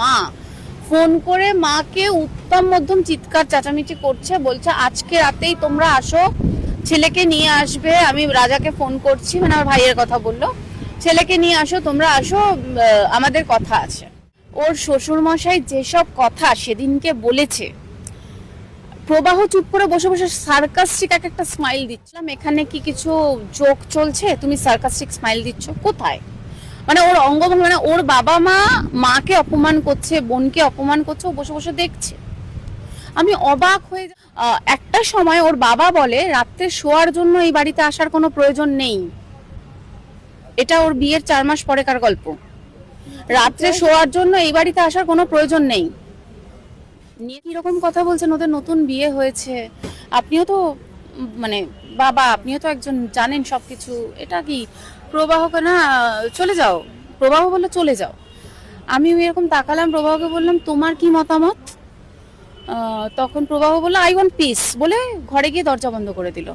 মা। ফোন করে মাকে উত্তম মধ্যম চিৎকার চেঁচামেচি করছে, বলছে, আজকে রাতেই তোমরা আসো, ছেলেকে নিয়ে আসবে। আমি রাজাকে ফোন করছি মানে আমার ভাইয়ের কথা বলল, ছেলেকে নিয়ে আসো, তোমরা আসো আমাদের কথা আছে। ওর শ্বশুর মশাই যেসব কথা সেদিনকে বলেছে, প্রবাহ চুপ করে বসে বসে সার্কাস্টিক এক একটা স্মাইল দিচ্ছিলাম এখানে কি কিছু জোক চলছে? তুমি সার্কাস্টিক স্মাইল দিচ্ছ? কোথায়? মানে ওর অঙ্গভঙ্গি মানে ওর বাবা মা মাকে অপমান করছে, বোনকে অপমান করছে, ও বসে বসে দেখছে। আমি অবাক হয়ে একটা সময় ওর বাবা বলে, রাত্রে শোয়ার জন্য এই বাড়িতে আসার কোনো প্রয়োজন নেই। এটা ওর বিয়ের চার মাস পরেকার গল্প। রাত্রে শোয়ার জন্য এই বাড়িতে আসার কোনো প্রয়োজন নেই। নিয়ে কীরকম কথা বলছেন? ওদের নতুন বিয়ে হয়েছে। আপনিও তো মানে বাবা, আপনিও তো একজন জানেন সব কিছু এটা কি প্রবাহকে না, চলে যাও। প্রবাহ বলল চলে যাও। আমি এরকম তাকালাম, প্রবাহকে বললাম, তোমার কি মতামত? তখন প্রবাহ বলল আই ওয়ান্ট পিস বলে ঘরে গিয়ে দরজা বন্ধ করে দিল।